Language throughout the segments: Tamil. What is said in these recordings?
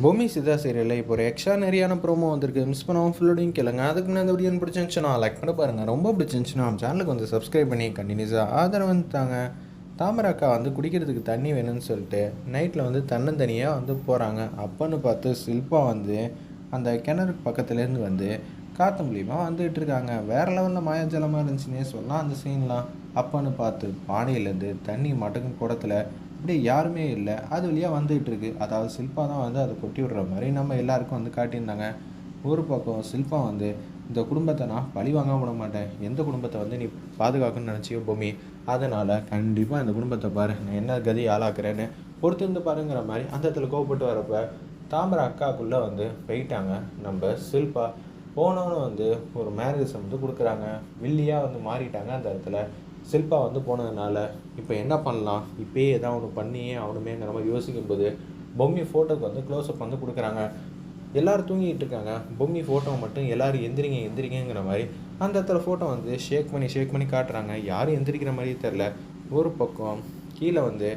பூமி சிதா சீரியலில் இப்போ ஒரு எக்ஸ்ட்ரா நிறையான ப்ரோமோ வந்திருக்கு. மிஸ் பண்ணாமல் ஃபுல்லோடையும் கேளுங்க. அதுக்கு முன்னாடி இந்த வீடியோ பிடிச்சிருந்துச்சுன்னா லைக் பண்ண பாருங்கள் ரொம்ப பிடிச்சிருந்துச்சுன்னா நம்ம சேனலுக்கு வந்து சப்ஸ்கிரைப் பண்ணி கண்டினியூஸாக ஆதரவு வந்துட்டாங்க தாமரை அக்கா வந்து குடிக்கிறதுக்கு தண்ணி வேணும்னு சொல்லிட்டு நைட்டில் வந்து தன்னந்தனியாக வந்து போகிறாங்க அப்பன்னு பார்த்து சில்பா வந்து அந்த கிணறு பக்கத்துலேருந்து வந்து காற்று மூலியமாக வந்துட்டு இருக்காங்க. வேறு லெவலில் மாயாஜலமாக இருந்துச்சுன்னே சொல்லலாம் அந்த சீன்லாம் அப்பன்னு பார்த்து பானையிலேருந்து தண்ணி மடங்கு குடத்தில் அப்படி யாருமே இல்லை. அது வழியாக வந்துகிட்டு இருக்கு. அதாவது சில்பா தான் வந்து அதை கொட்டி விடுற மாதிரி நம்ம எல்லாருக்கும் வந்து காட்டியிருந்தாங்க. ஒரு பக்கம் சில்பா வந்து இந்த குடும்பத்தை நான் பழி வாங்க விட மாட்டேன். எந்த குடும்பத்தை வந்து நீ பாதுகாக்கணும்னு நினச்சியோ பூமி அதனால் கண்டிப்பாக இந்த குடும்பத்தை பாரு. நான் என்ன கதி ஆளாக்குறேன்னு பொறுத்திருந்து பாருங்கிற மாதிரி அந்த இடத்துல கோவப்பட்டு வரப்ப தாமரை அக்காக்குள்ளே வந்து போயிட்டாங்க. நம்ம சில்பா போனவனும் வந்து ஒரு மேரேஜ் வந்து கொடுக்குறாங்க. வில்லியாக வந்து மாறிட்டாங்க அந்த இடத்துல. சில்பா வந்து போனதுனால இப்போ என்ன பண்ணலாம்? இப்பயே ஏதாவது ஒன்று பண்ணியே அவனுமேங்கிற மாதிரி யோசிக்கும்போது பொம்மி ஃபோட்டோக்கு வந்து க்ளோஸ்அப் வந்து கொடுக்குறாங்க. எல்லோரும் தூங்கிட்டு இருக்காங்க. பொம்மி ஃபோட்டோ மட்டும் எல்லோரும் எந்திரிங்க எந்திரிங்கிற மாதிரி அந்த இடத்துல ஃபோட்டோ வந்து ஷேக் பண்ணி ஷேக் பண்ணி காட்டுறாங்க. யாரும் எந்திரிக்கிற மாதிரியே தெரில ஒரு பக்கம் கீழே வந்து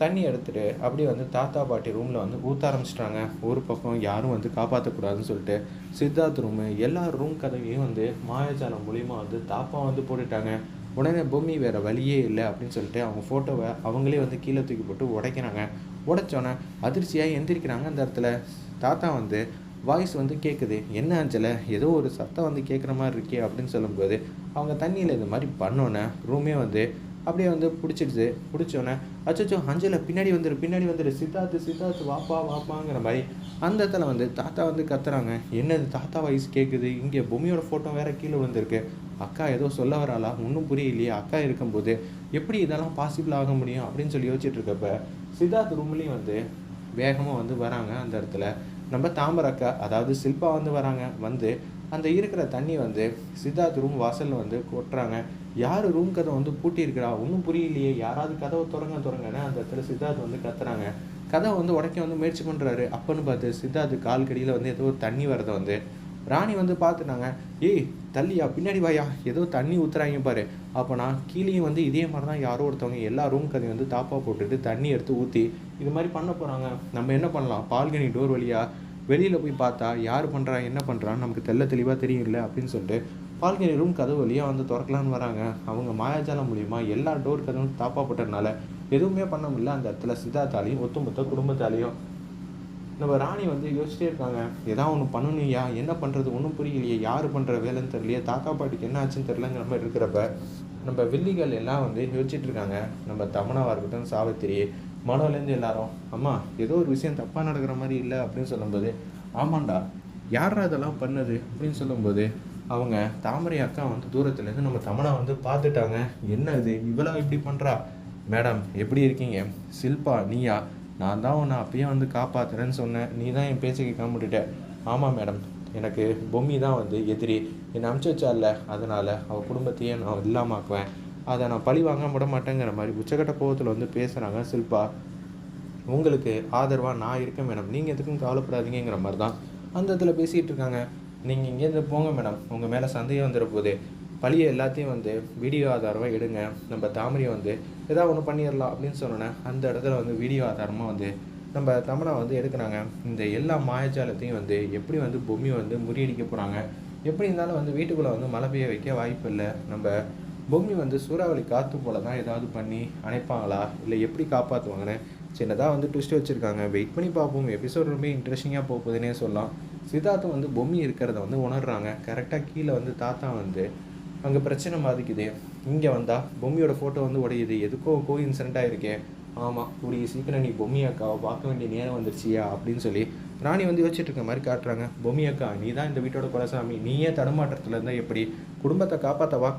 தண்ணி எடுத்துகிட்டு அப்படியே வந்து தாத்தா பாட்டி ரூமில் வந்து ஊற்ற ஆரம்பிச்சிட்டாங்க. ஒரு பக்கம் யாரும் வந்து காப்பாற்றக்கூடாதுன்னு சொல்லிட்டு சித்தார்த் ரூமு எல்லா ரூம் கதவையும் வந்து மாயாஜாலம் மூலியமாக வந்து தாப்பா வந்து போட்டுட்டாங்க. உடனே பூமி வேறு வழியே இல்லை அப்படின்னு சொல்லிட்டு அவங்க ஃபோட்டோவை அவங்களே வந்து கீழே தூக்கி போட்டு உடைக்கிறாங்க. உடைச்சோன்னே அதிர்ச்சியாக எந்திரிக்கிறாங்க அந்த இடத்துல. தாத்தா வந்து வாய்ஸ் வந்து கேட்குது என்ன அஞ்சல? ஏதோ ஒரு சத்தம் வந்து கேட்குற மாதிரி இருக்கே அப்படின்னு சொல்லும்போது அவங்க தண்ணியில் இது மாதிரி பண்ணோன்னே ரூமே வந்து அப்படியே வந்து பிடிச்சிடுச்சு. பிடிச்சோன்னே அச்சோ அஞ்சலை பின்னாடி வந்துடு பின்னாடி வந்துரு சித்தார்த்து சித்தார்த்து வாப்பா வாப்பாங்கிற மாதிரி அந்த இடத்துல வந்து தாத்தா வந்து கத்துறாங்க. என்னது தாத்தா வாய்ஸ் கேட்குது இங்கே பூமியோட ஃபோட்டோ வேற கீழே விழுந்திருக்கு. அக்கா ஏதோ சொல்ல வராளா? ஒன்றும் புரியலையே. அக்கா இருக்கும்போது எப்படி இதெல்லாம் பாசிபிள் ஆக முடியும் அப்படின்னு சொல்லி யோசிச்சுட்டு இருக்கப்ப சித்தார்த் ரூம்லேயும் வந்து வேகமாக வந்து வராங்க அந்த இடத்துல. நம்ம தாமரை அக்கா அதாவது சில்பா வந்து வராங்க. வந்து அந்த இருக்கிற தண்ணி வந்து சித்தார்த் ரூம் வாசலில் வந்து கொட்டுறாங்க. யார் ரூம் கதை வந்து பூட்டியிருக்கிறா? ஒன்றும் புரியலையே. யாராவது கதவை திறங்க திறங்கன்னு அந்த இடத்துல சித்தார்த் வந்து கத்துறாங்க. கதவை வந்து உடைக்க வந்து முயற்சி பண்ணுறாரு அப்பன்னு பார்த்து சித்தார்த்து கால் கடியில் வந்து ஏதோ ஒரு தண்ணி வரதை வந்து ராணி வந்து பார்த்துட்டாங்க. ஏய் தள்ளியா? பின்னாடி வாயா? ஏதோ தண்ணி ஊற்றுறாங்க பாரு. அப்போ நான் கீழேயும் வந்து இதே மாதிரி தான் யாரோ ஒருத்தவங்க எல்லா ரூம் கதையும் வந்து தாப்பா போட்டுட்டு தண்ணி எடுத்து ஊற்றி இது மாதிரி பண்ண போகிறாங்க நம்ம என்ன பண்ணலாம்? பால்கனி டோர் வழியாக வெளியில் போய் பார்த்தா யார் பண்ணுறா என்ன பண்ணுறான்னு நமக்கு தெல்ல தெளிவாக தெரியல அப்படின்னு சொல்லிட்டு பால்கனி ரூம் கதவு வழியாக வந்து திறக்கலான்னு வராங்க. அவங்க மாயாஜாலம் மூலிமா எல்லா டோர் கதவும் தாப்பாப்பட்டதுனால எதுவுமே பண்ண முடியல. அந்த இடத்துல சித்தார்த்தாலையும் ஒத்துமொத்த குடும்பத்தாலையும். நம்ம ராணி வந்து யோசிச்சிட்டே இருக்காங்க. ஏதாவது ஒன்று பண்ணணும்யா? என்ன பண்ணுறது ஒன்றும் புரியலையே. யார் பண்ணுற வேலைன்னு தெரியலையே. தாத்தா பாட்டிக்கு என்ன ஆச்சுன்னு தெரியலங்கிற மாதிரி இருக்கிறப்ப நம்ம வில்லிகள் எல்லாம் வந்து யோசிச்சுட்டு இருக்காங்க. நம்ம தமனாவாக இருக்கட்டும் சாவித்திரி மனோலேருந்து எல்லாரும் அம்மா ஏதோ ஒரு விஷயம் தப்பாக நடக்கிற மாதிரி இல்லை அப்படின்னு சொல்லும்போது ஆமாண்டா யாரா இதெல்லாம் பண்ணது? அப்படின்னு சொல்லும்போது அவங்க தாமரை அக்கா வந்து தூரத்துலேருந்து நம்ம தமனா வந்து பார்த்துட்டாங்க. என்ன இது? இவ்வளோ இப்படி பண்ணுறா மேடம் எப்படி இருக்கீங்க? சில்பா நீயா? நான் தான் உன்னை அப்பயே வந்து காப்பாத்துறேன்னு சொன்னேன். நீ தான் என் பேச்சு கேட்காம விட்டுட்ட. ஆமாம் மேடம். எனக்கு பொம்மி தான் வந்து எதிரி. என்னை அமுச்சு வச்சால அதனால் அவள் குடும்பத்தையே நான் இல்லாமாக்குவேன் அதை நான் பழி வாங்க விட மாட்டேங்கிற மாதிரி உச்சக்கட்ட கோவத்தில் வந்து பேசுகிறாங்க சில்பா உங்களுக்கு ஆதரவாக நான் இருக்கேன் மேடம். நீங்கள் எதுக்கும் கவலைப்படாதீங்கிற மாதிரி தான் அந்த இடத்துல பேசிகிட்டு இருக்காங்க. நீங்கள் இங்கேருந்து போங்க மேடம். உங்கள் மேலே சந்தேகம் வந்துட போகுது பழியை எல்லாத்தையும் வந்து வீடியோ ஆதாரமாக எடுங்க. நம்ம தாமரையை வந்து ஏதாவது ஒன்று பண்ணிடலாம் அப்படின்னு சொன்னோன்னே அந்த இடத்துல வந்து வீடியோ ஆதாரமாக வந்து நம்ம தமிழை வந்து எடுக்கிறாங்க. இந்த எல்லா மாயஜாலத்தையும் வந்து எப்படி வந்து பொம்மி வந்து முறியடிக்க போகிறாங்க எப்படி இருந்தாலும் வந்து வீட்டுக்குள்ளே வந்து மழை பெய்ய வைக்க வாய்ப்பு இல்லை நம்ம பொம்மி வந்து சூறாவளி காற்று போல தான் ஏதாவது பண்ணி அணைப்பாங்களா? இல்லை எப்படி காப்பாற்றுவாங்கன்னு சின்னதாக வந்து ட்விஸ்ட் வச்சுருக்காங்க. வெயிட் பண்ணி பார்ப்போம். எபிசோட் ரொம்ப இன்ட்ரெஸ்டிங்காக போகுதுன்னே சொல்லலாம். சித்தார்த்தம் வந்து பொம்மி இருக்கிறத வந்து உணர்றாங்க. கரெக்டாக கீழே வந்து தாத்தா வந்து அங்கே பிரச்சனை பாதிக்குது. இங்கே வந்தால் பொம்மியோட ஃபோட்டோ வந்து உடையுது. எதுக்கோ கோ இன்சிடென்ட்டாக இருக்கேன் ஆமாம் கூடிய சீக்கிரம் நீ பொம்மி அக்காவை பார்க்க வேண்டிய நேரம் வந்துருச்சியா? அப்படின்னு சொல்லி ராணி வந்து யோசிச்சுட்டு இருக்க மாதிரி காட்டுறாங்க. பொம்மி அக்கா நீ தான் இந்த வீட்டோட குலசாமி. நீயே தடுமாற்றத்தில் இருந்தால் எப்படி? குடும்பத்தை காப்பாற்ற வா